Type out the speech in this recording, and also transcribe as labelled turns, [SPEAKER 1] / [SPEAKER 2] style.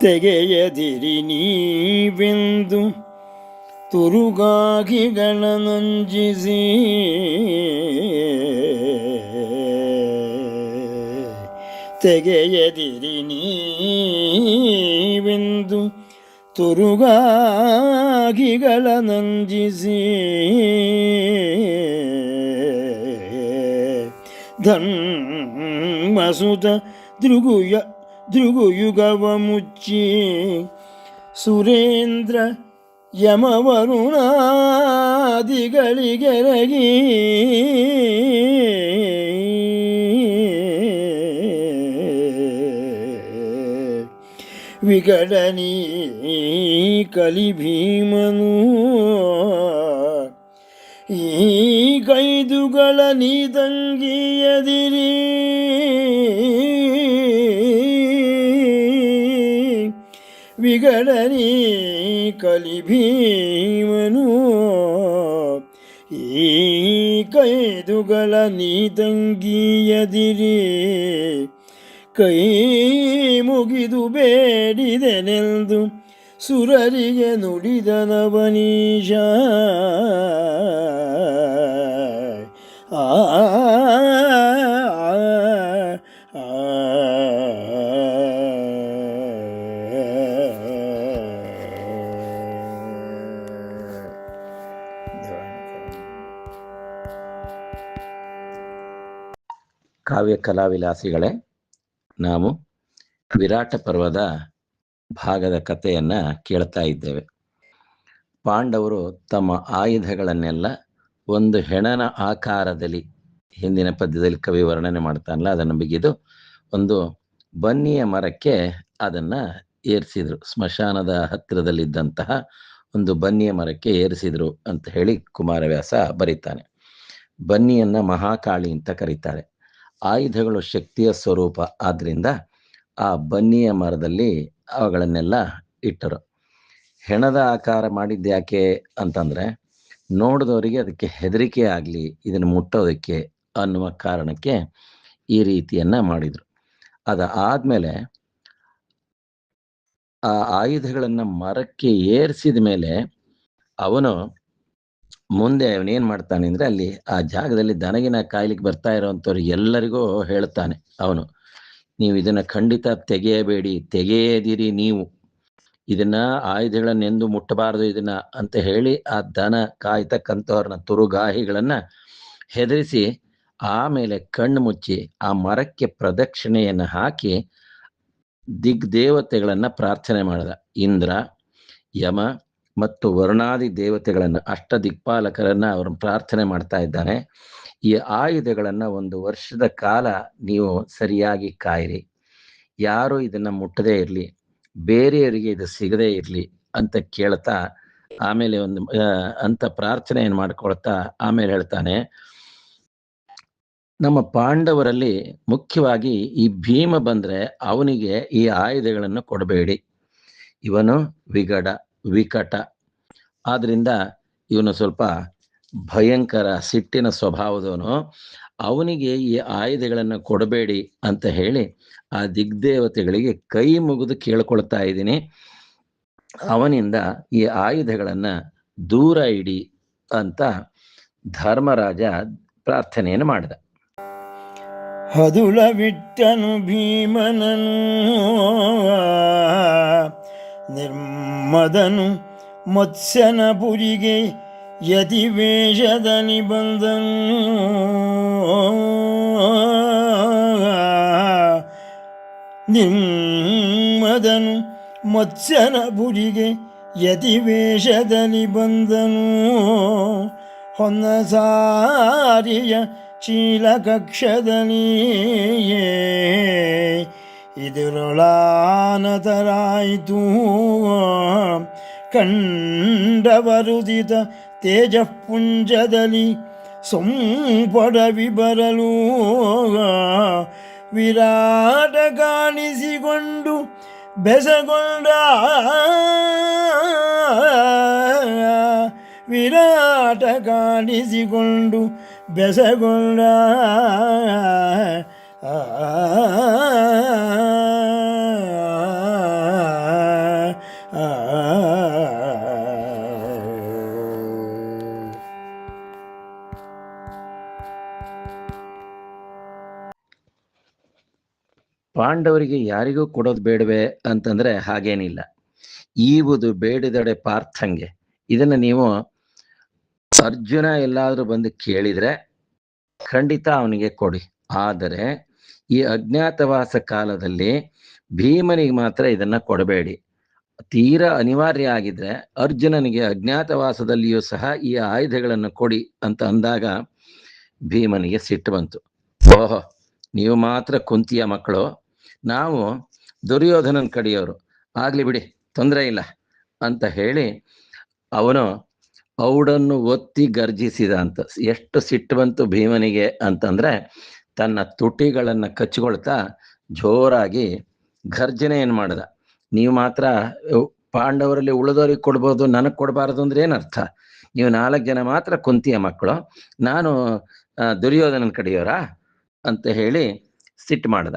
[SPEAKER 1] ತೆಗೆಯದಿರಿ ನೀವೆಂದು ತುರುಗಾಗಿಗಳ ನಂಜಿಸಿ ತೆಗೆಯದಿರಿ ನೀವೆಂದು ತುರುಗಾಗಿಗಳ ನಂಜಿಸಿ ಧನ್ಮಸುತ ದೃಗುಯ ದೃಗುಯುಗವ ಮುಚ್ಚಿ ಸುರೇಂದ್ರ ಯಮವರುಣಾದಿಗಳಿಗೆರಗಿ. ವಿಗಡನಿ ಕಲಿ ಭೀಮನು ಈ ಕೈದುಗಳ ನೀದಂಗಿಯದಿರಿ ವಿಗಡನಿ ಕಲಿ ಭೀಮನು. ಈ ಕೈದುಗಳ ನೀದಂಗಿಯದಿರಿ ಕೈ ಮುಗಿದು ಬೇಡಿದೆನೆಂದು ಸುರರಿಗೆ ನುಡಿದ ನವನೀಶ ಆ
[SPEAKER 2] ಕಾವ್ಯ ಕಲಾವಿಲಾಸಿಗಳೇ, ನಾವು ವಿರಾಟ ಪರ್ವದ ಭಾಗದ ಕಥೆಯನ್ನ ಕೇಳ್ತಾ ಇದ್ದೇವೆ. ಪಾಂಡವರು ತಮ್ಮ ಆಯುಧಗಳನ್ನೆಲ್ಲ ಒಂದು ಹೆಣನ ಆಕಾರದಲ್ಲಿ, ಹಿಂದಿನ ಪದ್ಯದಲ್ಲಿ ಕವಿ ವರ್ಣನೆ ಮಾಡ್ತಾನಲ್ಲ, ಅದನ್ನು ಬಿಗಿದು ಒಂದು ಬನ್ನಿಯ ಮರಕ್ಕೆ ಅದನ್ನ ಏರಿಸಿದ್ರು. ಸ್ಮಶಾನದ ಹತ್ತಿರದಲ್ಲಿದ್ದಂತಹ ಒಂದು ಬನ್ನಿಯ ಮರಕ್ಕೆ ಏರಿಸಿದ್ರು ಅಂತ ಹೇಳಿ ಕುಮಾರವ್ಯಾಸ ಬರೀತಾನೆ. ಬನ್ನಿಯನ್ನ ಮಹಾಕಾಳಿ ಅಂತ ಕರೀತಾರೆ. ಆಯುಧಗಳು ಶಕ್ತಿಯ ಸ್ವರೂಪ. ಆದ್ದರಿಂದ ಆ ಬನ್ನಿಯ ಮರದಲ್ಲಿ ಅವುಗಳನ್ನೆಲ್ಲ ಇಟ್ಟರು. ಹೆಣದ ಆಕಾರ ಮಾಡಿದ್ಯಾಕೆ ಅಂತಂದ್ರೆ, ನೋಡಿದವರಿಗೆ ಅದಕ್ಕೆ ಹೆದರಿಕೆ ಆಗಲಿ, ಇದನ್ನು ಮುಟ್ಟೋದಕ್ಕೆ ಅನ್ನುವ ಕಾರಣಕ್ಕೆ ಈ ರೀತಿಯನ್ನು ಮಾಡಿದರು. ಅದು ಆದಮೇಲೆ ಆ ಆಯುಧಗಳನ್ನು ಮರಕ್ಕೆ ಏರಿಸಿದ ಮೇಲೆ ಅವನು ಮುಂದೆ ಅವನೇನ್ ಮಾಡ್ತಾನೆ ಅಂದ್ರೆ ಅಲ್ಲಿ ಆ ಜಾಗದಲ್ಲಿ ದನಗಿನ ಕಾಯ್ಲಿಕ್ಕೆ ಬರ್ತಾ ಇರೋವಂಥವ್ರು ಎಲ್ಲರಿಗೂ ಹೇಳ್ತಾನೆ ಅವನು, ನೀವು ಇದನ್ನ ಖಂಡಿತ ತೆಗೆಯಬೇಡಿ, ತೆಗೆಯದಿರಿ ನೀವು. ಇದನ್ನ ಆಯುಧಗಳನ್ನೆಂದು ಮುಟ್ಟಬಾರದು ಇದನ್ನ ಅಂತ ಹೇಳಿ ಆ ದನ ಕಾಯ್ತಕ್ಕಂಥವ್ರನ್ನ ತುರುಗಾಹಿಗಳನ್ನ ಹೆದರಿಸಿ ಆಮೇಲೆ ಕಣ್ಣು ಮುಚ್ಚಿ ಆ ಮರಕ್ಕೆ ಪ್ರದಕ್ಷಿಣೆಯನ್ನು ಹಾಕಿ ದಿಗ್ದೇವತೆಗಳನ್ನ ಪ್ರಾರ್ಥನೆ ಮಾಡಿದ. ಇಂದ್ರ, ಯಮ ಮತ್ತು ವರ್ಣಾದಿ ದೇವತೆಗಳನ್ನು ಅಷ್ಟ ದಿಕ್ಪಾಲಕರನ್ನ ಅವರು ಪ್ರಾರ್ಥನೆ ಮಾಡ್ತಾ ಇದ್ದಾನೆ ಈ ಆಯುಧಗಳನ್ನ ಒಂದು ವರ್ಷದ ಕಾಲ ನೀವು ಸರಿಯಾಗಿ ಕಾಯಿರಿ. ಯಾರು ಇದನ್ನ ಮುಟ್ಟದೇ ಇರಲಿ, ಬೇರೆಯವರಿಗೆ ಇದು ಸಿಗದೇ ಇರಲಿ ಅಂತ ಕೇಳ್ತಾ, ಆಮೇಲೆ ಒಂದು ಅಂತ ಪ್ರಾರ್ಥನೆಯನ್ನು ಮಾಡ್ಕೊಳ್ತಾ ಆಮೇಲೆ ಹೇಳ್ತಾನೆ, ನಮ್ಮ ಪಾಂಡವರಲ್ಲಿ ಮುಖ್ಯವಾಗಿ ಈ ಭೀಮ ಬಂದ್ರೆ ಅವನಿಗೆ ಈ ಆಯುಧಗಳನ್ನು ಕೊಡಬೇಡಿ. ಇವನು ವಿಗಡ. ವಿಕಟ. ಆದ್ರಿಂದ ಇವನು ಸ್ವಲ್ಪ ಭಯಂಕರ ಸಿಟ್ಟಿನ ಸ್ವಭಾವದವನು. ಅವನಿಗೆ ಈ ಆಯುಧಗಳನ್ನು ಕೊಡಬೇಡಿ ಅಂತ ಹೇಳಿ ಆ ದಿಗ್ದೇವತೆಗಳಿಗೆ ಕೈ ಮುಗಿದು ಕೇಳ್ಕೊಳ್ತಾ ಇದ್ದೀನಿ. ಅವನಿಂದ ಈ ಆಯುಧಗಳನ್ನು ದೂರ ಇಡಿ ಅಂತ ಧರ್ಮರಾಜ ಪ್ರಾರ್ಥನೆಯನ್ನು ಮಾಡಿದ.
[SPEAKER 1] ಹದುಳ ಬಿಟ್ಟನು ಭೀಮನನು ನಿರ್ಮದನು ಮತ್ಸ್ಯನ ಪುರಿಗೆ ಯತಿ ವೇಷದಲ್ಲಿ ಬಂದನು. ನಿಮ್ಮದನು ಮತ್ಸ್ಯನ ಪುರಿಗೆ ಯತಿ ವೇಷದಲ್ಲಿ ಬಂದನು. ಚೀಲ ಕಕ್ಷದಲ್ಲಿಯೇ ಇದುರೊಳಾನತರಾಯಿತು ಕಂಡವರುದಿತ ತೇಜಪುಂಜದಲ್ಲಿ ಸೊಂಪೊಡವಿ ಬರಲು ವಿರಾಟ ಕಾಣಿಸಿಕೊಂಡು ಬೆಸಗೊಂಡ ವಿರಾಟ ಕಾಣಿಸಿಕೊಂಡು ಬೆಸಗೊಂಡ ಆ
[SPEAKER 2] ಪಾಂಡವರಿಗೆ ಯಾರಿಗೂ ಕೊಡೋದು ಬೇಡವೆ ಅಂತಂದ್ರೆ ಹಾಗೇನಿಲ್ಲ. ಈವುದು ಬೇಡಿದಡೆ ಪಾರ್ಥಂಗೆ. ಇದನ್ನ ನೀವು ಅರ್ಜುನ ಎಲ್ಲಾದರೂ ಬಂದು ಕೇಳಿದ್ರೆ ಖಂಡಿತ ಅವನಿಗೆ ಕೊಡಿ. ಆದರೆ ಈ ಅಜ್ಞಾತವಾಸ ಕಾಲದಲ್ಲಿ ಭೀಮನಿಗೆ ಮಾತ್ರ ಇದನ್ನ ಕೊಡಬೇಡಿ. ತೀರಾ ಅನಿವಾರ್ಯ ಆಗಿದ್ರೆ ಅರ್ಜುನನಿಗೆ ಅಜ್ಞಾತವಾಸದಲ್ಲಿಯೂ ಸಹ ಈ ಆಯುಧಗಳನ್ನು ಕೊಡಿ ಅಂತ ಅಂದಾಗ ಭೀಮನಿಗೆ ಸಿಟ್ಟು ಬಂತು. ಓಹೋ, ನೀವು ಮಾತ್ರ ಕುಂತಿಯ ಮಕ್ಕಳು. ನಾವು ದುರ್ಯೋಧನನ ಕಡೆಯವರು ಆಗ್ಲಿ ಬಿಡಿ, ತೊಂದರೆ ಇಲ್ಲ ಅಂತ ಹೇಳಿ ಅವನು ಔಡನ್ನು ಒತ್ತಿ ಗರ್ಜಿಸಿದ ಅಂತ. ಎಷ್ಟು ಸಿಟ್ಟು ಬಂತು ಭೀಮನಿಗೆ ಅಂತಂದ್ರೆ ತನ್ನ ತುಟಿಗಳನ್ನು ಕಚ್ಕೊಳ್ತಾ ಜೋರಾಗಿ ಘರ್ಜನೆ ಏನ್ ಮಾಡ್ದ? ನೀವು ಮಾತ್ರ ಪಾಂಡವರಲ್ಲಿ ಉಳಿದವ್ರಿಗೆ ಕೊಡ್ಬೋದು, ನನಗೆ ಕೊಡಬಾರದು ಅಂದ್ರೆ ಏನರ್ಥ ನೀವು ನಾಲ್ಕು ಜನ ಮಾತ್ರ ಕುಂತಿಯ ಮಕ್ಕಳು, ನಾನು ದುರ್ಯೋಧನನ ಕಡೆಯವರಾ ಅಂತ ಹೇಳಿ ಸಿಟ್ಟು ಮಾಡ್ದ.